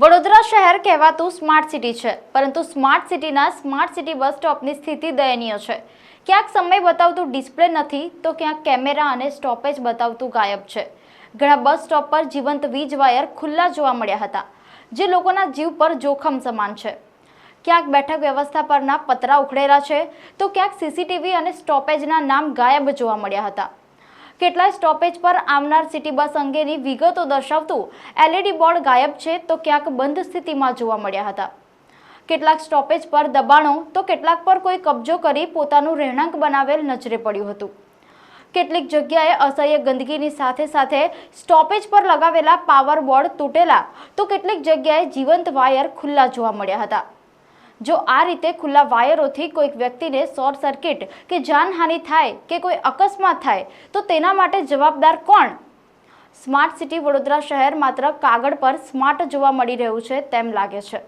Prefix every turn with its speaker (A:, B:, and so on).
A: વડોદરા શહેર કહેવાતું smart city છે, પરંતુ સ્માર્ટ સિટીના સ્માર્ટ સિટી બસ સ્ટોપની સ્થિતિ દયનીય છે. ક્યાંક સમય બતાવતું ડિસ્પ્લે નથી, તો ક્યાંક કેમેરા અને સ્ટોપેજ બતાવતું ગાયબ છે. ઘણા બસ સ્ટોપ પર જીવંત વીજ વાયર ખુલ્લા જોવા મળ્યા હતા, જે લોકોના જીવ પર જોખમ સમાન છે. ક્યાંક બેઠક વ્યવસ્થા પરના પતરા ઉખડેલા છે, તો ક્યાંક સીસીટીવી અને સ્ટોપેજના નામ ગાયબ જોવા મળ્યા હતા. કેટલાય સ્ટોપેજ પર આવનાર સિટી બસ અંગેની વિગતો દર્શાવતું એલઈડી બોર્ડ ગાયબ છે તો ક્યાંક બંધ સ્થિતિમાં જોવા મળ્યા હતા. કેટલાક સ્ટોપેજ પર દબાણો તો કેટલાક પર કોઈ કબજો કરી પોતાનું રહેણાંક બનાવેલ નજરે પડ્યું હતું. કેટલીક જગ્યાએ અસહ્ય ગંદકીની સાથે સાથે સ્ટોપેજ પર લગાવેલા પાવર બોર્ડ તૂટેલા તો કેટલીક જગ્યાએ જીવંત વાયર ખુલ્લા જોવા મળ્યા હતા. જો આ રીતે ખુલ્લા વાયરોથી કોઈક વ્યક્તિને શોર્ટ સર્કિટ કે જાનહાનિ થાય કે કોઈ અકસ્માત થાય, તો તેના માટે જવાબદાર કોણ? સ્માર્ટ સિટી વડોદરા શહેર માત્ર કાગળ પર સ્માર્ટ જોવા મળી રહ્યું છે તેમ લાગે છે.